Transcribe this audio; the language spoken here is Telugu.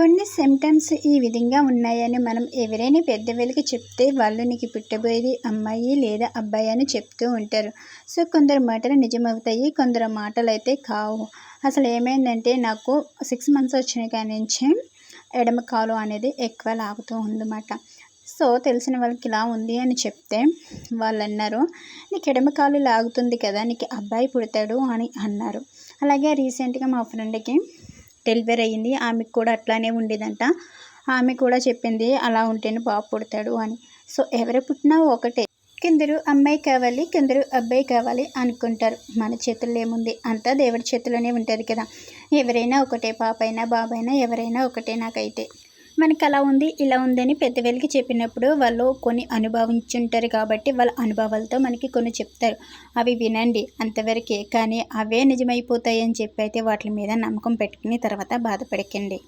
కొన్ని సిమ్టమ్స్ ఈ విధంగా ఉన్నాయని మనం ఎవరైనా పెద్దవాళ్ళకి చెప్తే వాళ్ళు నీకు పుట్టబోయేది అమ్మాయి లేదా అబ్బాయి అని చెప్తూ ఉంటారు. సో కొందరు మాటలు నిజమవుతాయి కొందరు మాటలు అయితే కావు. అసలు ఏమైందంటే నాకు సిక్స్ మంత్స్ వచ్చిన కాడి నుంచి ఎడమ కాలు అనేది ఎక్కువ లాగుతూ ఉందన్నమాట. సో తెలిసిన వాళ్ళకి ఇలా ఉంది అని చెప్తే వాళ్ళు అన్నారు నీకు ఎడమ కాలు లాగుతుంది కదా నీకు అబ్బాయి పుడతాడు అని అన్నారు. అలాగే రీసెంట్గా మా ఫ్రెండ్కి డెలివరీ అయ్యింది ఆమెకు కూడా అట్లానే ఉండేదంట. ఆమె కూడా చెప్పింది అలా ఉంటేనే బాబు పుడతాడు అని. సో ఎవరు పుట్టినా ఒకటే. కొందరు అమ్మాయి కావాలి కొందరు అబ్బాయి కావాలి అనుకుంటారు. మన చేతుల్లో ఏముంది? అంతా దేవుడి చేతిలోనే ఉంటుంది కదా. ఎవరైనా ఒకటే పాప అయినా బాబైనా ఎవరైనా ఒకటే నాకైతే. మనకి అలా ఉంది ఇలా ఉందని పెద్దవాళ్ళకి చెప్పినప్పుడు వాళ్ళు కొన్ని అనుభవించుంటారు కాబట్టి వాళ్ళ అనుభవాలతో మనకి కొన్ని చెప్తారు. అవి వినండి అంతవరకే. కానీ అవే నిజమైపోతాయి అని చెప్పి అయితే వాటి మీద నమ్మకం పెట్టుకుని తర్వాత బాధపడకండి.